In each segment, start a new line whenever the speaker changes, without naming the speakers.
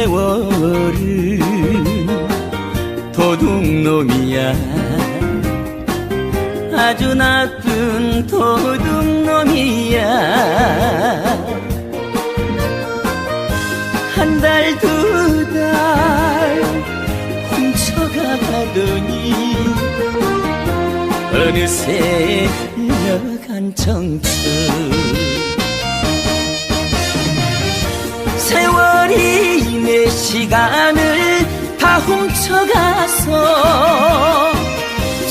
세월은 도둑놈이야. 아주 나쁜 도둑놈이야. 한 달 두달 훔쳐가더니 어느새 여간 청춘. 세월 시간을 다 훔쳐가서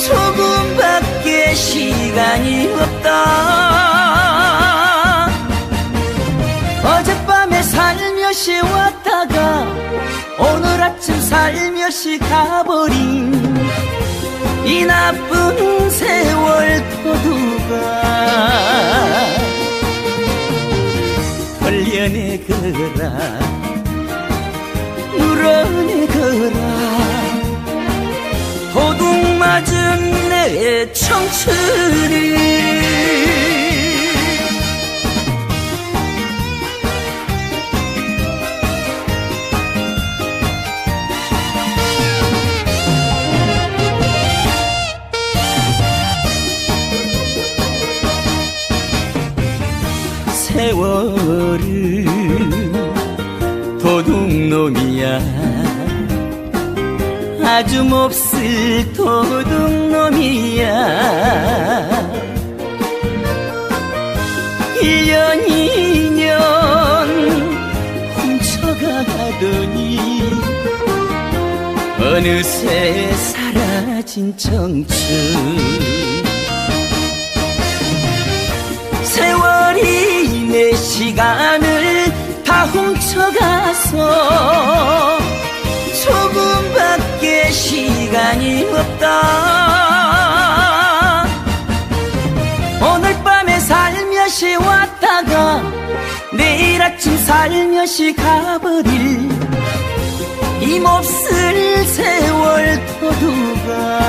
조금밖에 시간이 없다. 어젯밤에 살며시 왔다가 오늘 아침 살며시 가버린 이 나쁜 세월 도두가 걸려내거라 물어내거라 도둑 맞은 내 청춘이 세월은 도둑놈이야. 아주 몹쓸 도둑놈이야. 일년이년 훔쳐가 가더니 어느새 사라진 청춘. 세월이 내 시간을 다 훔쳐가서 조금밖에 시간이 없다. 오늘 밤에 살며시 왔다가 내일 아침 살며시 가버릴 이 몹쓸 세월 도두가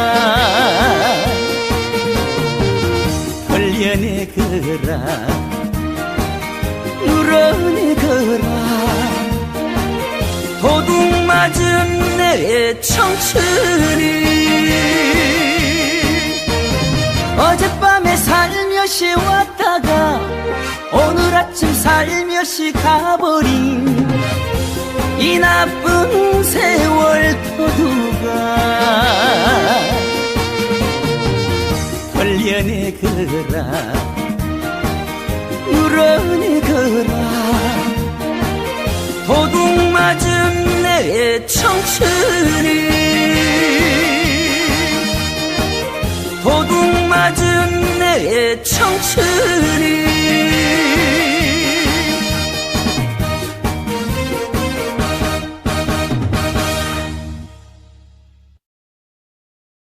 걸려내거라 물어내거라. 도둑 맞은 내 청춘이 어젯밤에 살며시 왔다가 오늘 아침 살며시 가버린 이 나쁜 세월 도둑아 걸려내거라. 물어 내거라 도둑 맞은 내 청춘이 도둑 맞은 내 청춘이